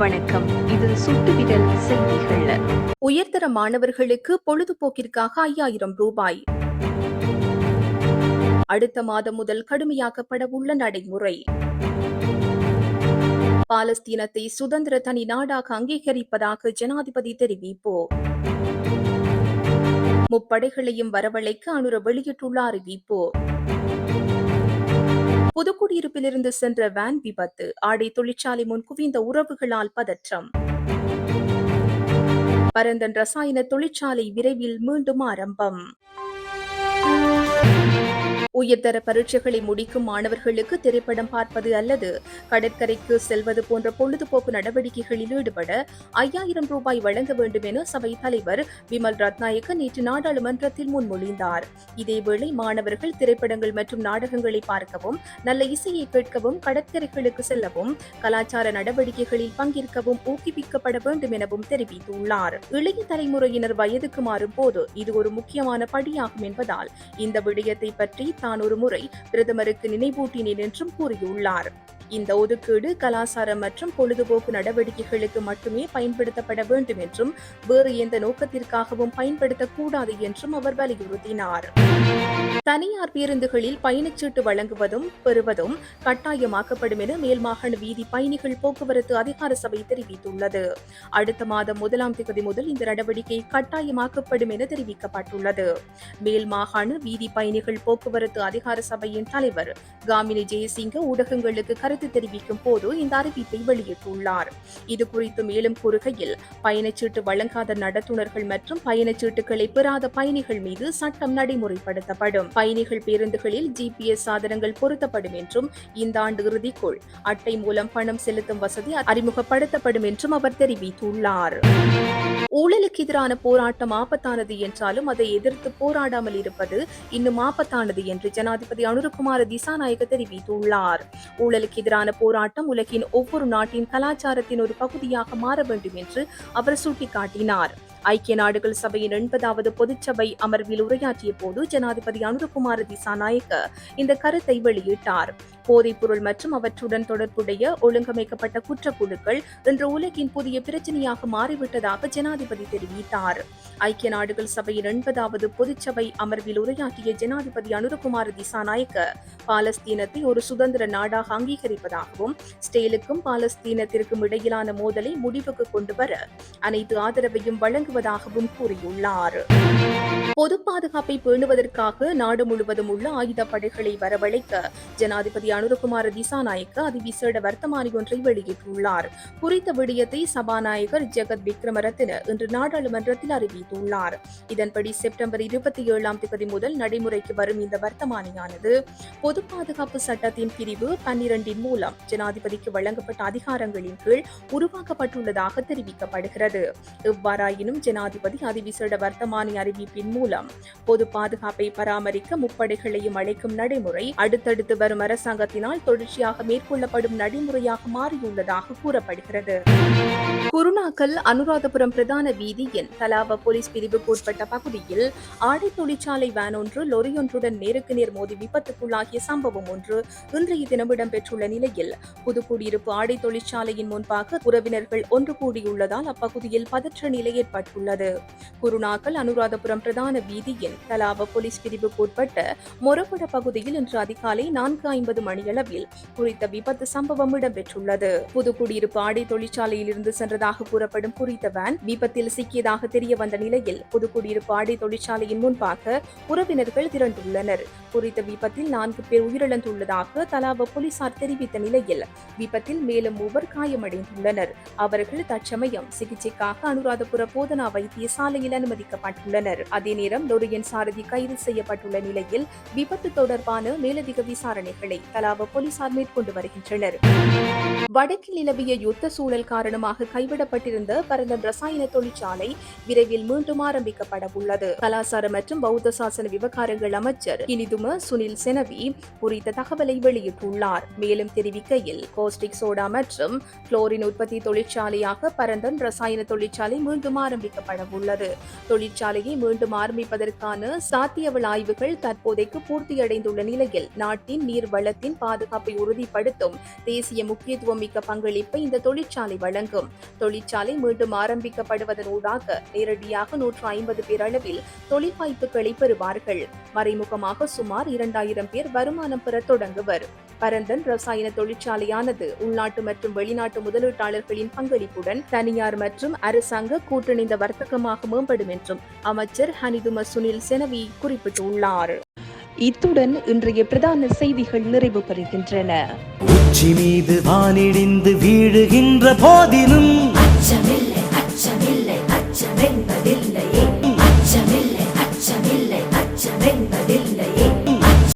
வணக்கம். இது சுட்டுவிரல் செய்திகள். உயர்தர மாணவர்களுக்கு பொழுதுபோக்கிற்காக ஐயாயிரம் ரூபாய். அடுத்த மாதம் முதல் கடுமையாக்கப்பட உள்ள நடைமுறை. பாலஸ்தீனத்தை சுதந்திர தனி நாடாக அங்கீகரிப்பதாக ஜனாதிபதி தெரிவிப்போ. முப்படைகளையும் வரவழைக்க அனுர வெளியிட்டுள்ள அறிவிப்பு. புதுக்குடியிருப்பிலிருந்து சென்ற வேன் விபத்து ஆடை தொழிற்சாலை முன் குவிந்த உறவுகளால் பதற்றம். பரந்தன் ரசாயன தொழிற்சாலை விரைவில் மீண்டும் ஆரம்பம். உயர்தர பரீட்சைகளை முடிக்கும் மாணவர்களுக்கு திரைப்படம் பார்ப்பது அல்லது கடற்கரைக்கு செல்வது போன்ற பொழுதுபோக்கு நடவடிக்கைகளில் ஈடுபட ஐயாயிரம் ரூபாய் வழங்க வேண்டும் என சபை தலைவர் விமல் ரத்நாயக்க நேற்று நாடாளுமன்றத்தில் முன்மொழிந்தார். இதேவேளை மாணவர்கள் திரைப்படங்கள் மற்றும் நாடகங்களை பார்க்கவும் நல்ல இசையை கேட்கவும் கடற்கரைகளுக்கு செல்லவும் கலாச்சார நடவடிக்கைகளில் பங்கேற்கவும் ஊக்குவிக்கப்பட வேண்டும் எனவும் தெரிவித்துள்ளார். இளைய தலைமுறையினர் வயதுக்கு மாறும் போது இது ஒரு முக்கியமான படியாகும் என்பதால் இந்த விடயத்தை பற்றி தான் ஒரு முறை பிரதமருக்கு நினைவூட்டினேன் என்றும் கூறியுள்ளார். இந்த ஒதுக்கீடு கலாச்சாரம் மற்றும் பொழுதுபோக்கு நடவடிக்கைகளுக்கு மட்டுமே பயன்படுத்தப்பட வேண்டும் என்றும் வேறு எந்த நோக்கத்திற்காகவும் பயன்படுத்தக்கூடாது என்றும் அவர் வலியுறுத்தினார். தனியார் பேருந்துகளில் பயணச்சீட்டு வழங்குவதும் பெறுவதும் கட்டாயமாக்கப்படும் என மேல்மாகாண வீதி பயணிகள் போக்குவரத்து அதிகார சபை தெரிவித்துள்ளது. அடுத்த மாதம் முதலாம் தேதி முதல் இந்த நடவடிக்கை கட்டாயமாக்கப்படும் என தெரிவிக்கப்பட்டுள்ளது. மேல் மாகாண வீதி பயணிகள் போக்குவரத்து அதிகார சபையின் தலைவர் காமினி ஜெயசிங்க ஊடகங்களுக்கு கருத்து கருத்து தெரிவிக்கும் போது இந்த அறிவிப்பை வெளியிட்டுள்ளார். இது குறித்து மேலும் கூறுகையில் பயணச்சீட்டு வழங்காத நடத்துனர்கள் மற்றும் பயணச்சீட்டுகளை பெறாத பயணிகள் மீது சட்டம் நடைமுறைப்படுத்தப்படும். பயணிகள் பேருந்துகளில் ஜிபிஎஸ் சாதனங்கள் பொருத்தப்படும் என்றும் இந்த ஆண்டு இறுதிக்குள் அட்டை மூலம் பணம் செலுத்தும் வசதி அறிமுகப்படுத்தப்படும் என்றும் அவர் தெரிவித்துள்ளார். ஊழலுக்கு எதிரான போராட்டம் ஆபத்தானது என்றாலும் அதை எதிர்த்து போராடாமல் இருப்பது இன்னும் ஆபத்தானது என்று ஜனாதிபதி அனுருகுமார திசாநாயக தெரிவித்துள்ளார். ஊழலுக்கு எதிரான போராட்டம் உலகின் ஒவ்வொரு நாட்டின் கலாச்சாரத்தின் ஒரு பகுதியாக மாற வேண்டும் என்று அவர் சுட்டிக்காட்டினார். ஐக்கிய நாடுகள் சபையின் எண்பதாவது பொதுச்சபை அமர்வில் உரையாற்றிய போது ஜனாதிபதி அனுரகுமார திசாநாயக்க இந்த கருத்தை வெளியிட்டார். போதைப்பொருள் மற்றும் அவற்றுடன் தொடர்புடைய ஒழுங்கமைக்கப்பட்ட குற்றக்குழுக்கள் இன்று உலகின் புதிய பிரச்சனையாக மாறிவிட்டதாக ஜனாதிபதி தெரிவித்தார். ஐக்கிய நாடுகள் சபையின் எண்பதாவது பொதுச்சபை அமர்வில் உரையாற்றிய ஜனாதிபதி அனுரகுமார் திசாநாயக்க பாலஸ்தீனத்தை ஒரு சுதந்திர நாடாக அங்கீகரிப்பதாகவும் ஸ்டேலுக்கும் பாலஸ்தீனத்திற்கும் இடையிலான மோதலை முடிவுக்கு கொண்டு வர அனைத்து ஆதரவையும் வழங்குவதாகவும் கூறியுள்ளார். பொது பாதுகாப்பை பேணுவதற்காக நாடு முழுவதும் உள்ள ஆயுதப்படைகளை வரவழைக்க ஜனாதிபதி அனுரகுமார திசாநாயக்க அதிவிசேட வர்த்தமானி ஒன்றை வெளியிட்டுள்ளார். குறித்த விடயத்தை சபாநாயகர் ஜெகத் விக்ரமரத்தின இன்று நாடாளுமன்றத்தில் அறிவித்துள்ளார். இதன்படி செப்டம்பர் இருபத்தி ஏழாம் தேதி முதல் நடைமுறைக்கு வரும் இந்த வர்த்தமானியானது பொது பாதுகாப்பு சட்டத்தின் பிரிவு பன்னிரண்டின் மூலம் ஜனாதிபதிக்கு வழங்கப்பட்ட அதிகாரங்களின் கீழ் உருவாக்கப்பட்டுள்ளதாக தெரிவிக்கப்படுகிறது. இவ்வாறாயினும் ஜனாதிபதி அதிவிசேட வர்த்தமானி அறிவிப்பின் மூலம் பொது பாதுகாப்பை பராமரிக்க முப்படைகளையும் அழைக்கும் நடைமுறை அடுத்தடுத்து வரும் அரசாங்க அரசாங்கத்தினால் தொடர்ச்சியாக மேற்கொள்ளப்படும் நடைமுறையாக மாறியுள்ளதாக கூறப்படுகிறது. குருணாக்கல் அனுராதபுரம் பிரதான வீதியின் தலாவ போலீஸ் பிரிவுக்கு உட்பட்ட பகுதியில் ஆடை தொழிற்சாலை வேன் ஒன்று லொரியொன்றுடன் நேருக்கு நேர் மோதி விபத்துக்குள்ளாகிய சம்பவம் ஒன்று இன்றைய தினம் இடம்பெற்றுள்ள நிலையில் புதுக்குடியிருப்பு ஆடை தொழிற்சாலையின் முன்பாக உறவினர்கள் ஒன்று கூடியுள்ளதால் அப்பகுதியில் பதற்ற நிலை ஏற்பட்டுள்ளது. குருணாக்கல் அனுராதபுரம் பிரதான வீதியின் தலாவ போலீஸ் பிரிவுக்கு உட்பட்ட மொரகுட பகுதியில் இன்று அதிகாலை நான்கு ஐம்பது மணியளவில் குறித்த விபத்து சம்பவம் இடம்பெற்றுள்ளது. புதுக்குடியிருப்பு ஆடை தொழிற்சாலையில் இருந்து சென்றதாக கூறப்படும் குறித்த வேன் விபத்தில் சிக்கியதாக தெரிய வந்த நிலையில் புதுக்குடியிருப்பு ஆடை தொழிற்சாலையின் முன்பாக உறவினர்கள் திரண்டுள்ளனர். குறித்த விபத்தில் நான்கு பேர் உயிரிழந்துள்ளதாக தலாவ போலீசார் தெரிவித்த நிலையில் விபத்தில் மேலும் மூவர் காயமடைந்துள்ளனர். அவர்கள் தற்சமயம் சிகிச்சைக்காக அனுராதபுர போதனா வைத்தியசாலையில் அனுமதிக்கப்பட்டுள்ளனர். அதே நேரம் லொரியன் சாரதி கைது செய்யப்பட்டுள்ள நிலையில் விபத்து தொடர்பான மேலதிக விசாரணைகளை தலாவ போலீசார் மேற்கொண்டு வருகின்றனர். வடக்கில் நிலவிய யுத்த சூழல் காரணமாக கைவிடப்பட்டிருந்த பரந்தன் ரசாயன தொழிற்சாலை விரைவில் மீண்டும் ஆரம்பிக்கப்பட உள்ளது. கலாசார மற்றும் பௌத்த சாசன விவகாரங்கள் அமைச்சர் இனிதும சுனில் செனவி குறித்த தகவலை வெளியிட்டுள்ளார். மேலும் தெரிவிக்கையில் கோஸ்டிக் சோடா மற்றும் குளோரின் உற்பத்தி தொழிற்சாலையாக பரந்தன் ரசாயன தொழிற்சாலை மீண்டும் ஆரம்பிக்கப்பட உள்ளது. தொழிற்சாலையை மீண்டும் ஆரம்பிப்பதற்கான சாத்தியவள் ஆய்வுகள் தற்போதைக்கு பூர்த்தியடைந்துள்ள நிலையில் நாட்டின் நீர் வளத்தின் தொழிலாளர்களின் பாதுகாப்பை உறுதிப்படுத்தும் தேசிய முக்கியத்துவம் மிக்க பங்களிப்பை இந்த தொழிற்சாலை வழங்கும். தொழிற்சாலை மீண்டும் ஆரம்பிக்கப்படுவதன் ஊடாக நேரடியாக நூற்று ஐம்பது பேர் அளவில் தொழில் வாய்ப்புகளை பெறுவார்கள். மறைமுகமாக சுமார் இரண்டாயிரம் பேர் வருமானம் பெற தொடங்குவர். பரந்தன் ரசாயன தொழிற்சாலையானது உள்நாட்டு மற்றும் வெளிநாட்டு முதலீட்டாளர்களின் பங்களிப்புடன் தனியார் மற்றும் அரசாங்க கூட்டணிந்த வர்த்தகமாக மேம்படும் என்றும் அமைச்சர் ஹனிதும சுனில் செனவி குறிப்பிட்டுள்ளார். இத்துடன் இன்றைய பிரதான செய்திகள் நிறைவு பெறுகின்றன உச்சி மீது வானிடிந்து வீழுகின்ற போதிலும்